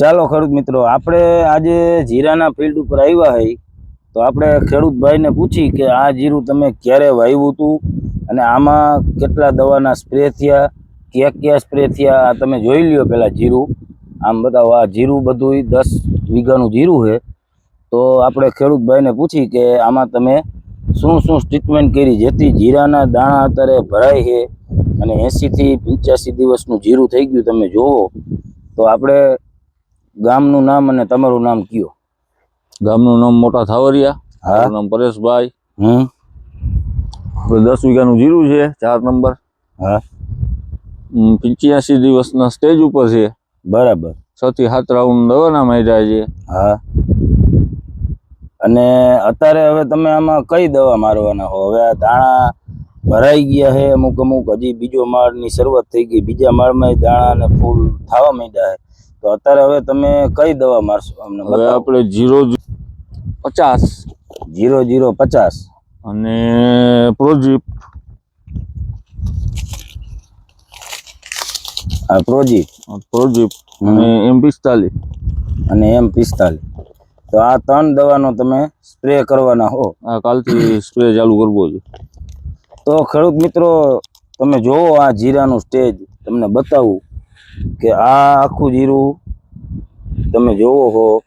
ચાલો ખેડૂત મિત્રો, આપણે આજે જીરાના ફિલ્ડ ઉપર આવ્યા હોય તો આપણે ખેડૂત ભાઈને પૂછી કે આ જીરું તમે ક્યારે વાવ્યું હતું અને આમાં કેટલા દવાના સ્પ્રે થયા, ક્યાં ક્યાં સ્પ્રે થયા, આ તમે જોઈ લ્યો પહેલાં જીરું. આમ બતાવો, આ જીરું બધું દસ વીઘાનું જીરું છે તો આપણે ખેડૂત ભાઈને પૂછી કે આમાં તમે શું શું ટ્રીટમેન્ટ કરી જેથી જીરાના દાણા અત્યારે ભરાય છે અને એંશીથી પંચ્યાસી દિવસનું જીરું થઈ ગયું તમે જોવો તો આપણે ગામનું નામ અને તમારું નામ કયો? ગામનું નામ મોટા થાવરિયા મારું નામ પરેશભાઈ. હમ. દસ વીઘાનું જીરું છે ચાર નંબર. હા. પંચ્યાસી દિવસના સ્ટેજ ઉપર છે. બરાબર. છ થી સાત રાઉન્ડ દવાના માર્યા છે. હા. અને અત્યારે હવે તમે આમાં કઈ દવા મારવાના હો? હવે આ દાણા ભરાઈ ગયા છે અમુક અમુક હજી બીજો માળની શરૂઆત થઈ ગઈ. બીજા માળમાં દાણા અને ફૂલ થવા માંડ્યા છે. તો અત્યારે હવે તમે કઈ દવા મારશો અમને હવે આપણે જીરો પચાસ. જીરો જીરો પચાસ. અને પ્રોજીપ. આ પ્રોજીપ. પ્રોજીપ અને એમ પિસ્તાલીસ. અને એમ પિસ્તાલીસ. તો આ ત્રણ દવાનો તમે સ્પ્રે કરવાના હો. આ કાલથી સ્પ્રે ચાલુ કરવો છે. તો ખેડૂત મિત્રો તમે જોવો આ જીરાનું સ્ટેજ. તમને બતાવું. કે આ આખું જીરું તમે જોવો હો.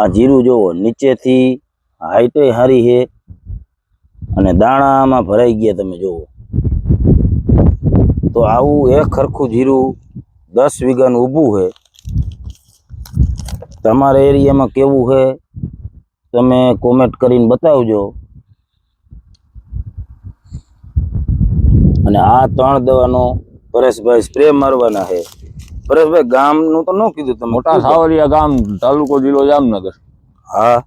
આ જીરું જોવો, નીચેથી હાઈટે હારી છે અને દાણામાં ભરાઈ ગયા તમે જોવો. તો આવું એક ખરખું જીરું દસ વીઘાનું ઊભું છે. તમારા એરિયામાં કેવું છે? તમે કોમેન્ટ કરીને બતાવજો. અને આ ત્રણ દવાનો પરેશભાઈ સ્પ્રે મારવાના છે. પરેશભાઈ ગામનું તો ન કીધું તમે. મોટા સાવરિયા ગામ તાલુકો જિલ્લો જામનગર. હા.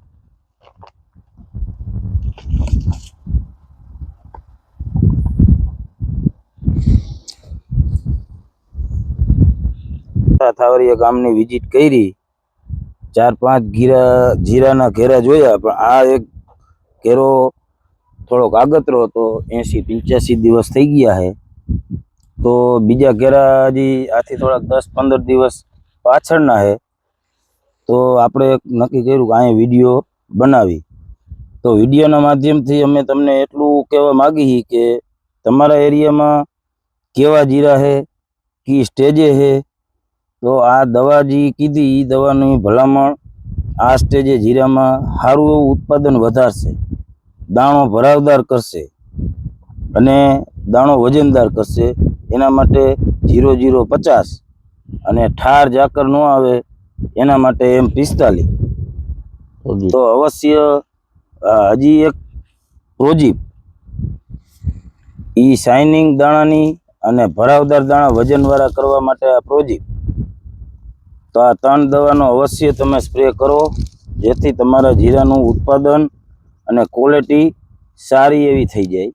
થાવરિયા ગામની વિઝિટ કરી. ચાર પાંચ ગીરા જીરાના ઘેરા જોયા પણ આ એક ઘેરો થોડોક આગતરો હતો એંસી પંચ્યાસી દિવસ થઈ ગયા છે. તો બીજા ઘેરા હજી આથી થોડાક દસ પંદર દિવસ પાછળના છે. તો આપણે નક્કી કર્યું કે અહીંયા વીડિયો બનાવી. તો વિડીયોના માધ્યમથી અમે તમને એટલું કહેવા માગી છીએ કે તમારા એરિયામાં કેવા જીરા છે, કી સ્ટેજે છે. તો આ દવા જે કીધી એ દવાની ભલામણ આ સ્ટેજે જીરામાં સારું એવું ઉત્પાદન વધારશે. દાણો ભરાવદાર કરશે અને દાણો વજનદાર કરશે એના માટે જીરો જીરો પચાસ અને ઠાર ઝાકર ન આવે એના માટે એમ પિસ્તાલીસ. તો અવશ્ય હજી એક પ્રોજીપ એ શાઇનિંગ દાણાની અને ભરાવદાર દાણા વજનવાળા કરવા માટે આ પ્રોજીપ તો આ ત્રણ દવાનો અવશ્ય તમે સ્પ્રે કરો જેથી તમારા જીરાનું ઉત્પાદન અને ક્વોલિટી સારી એવી થઈ જાય.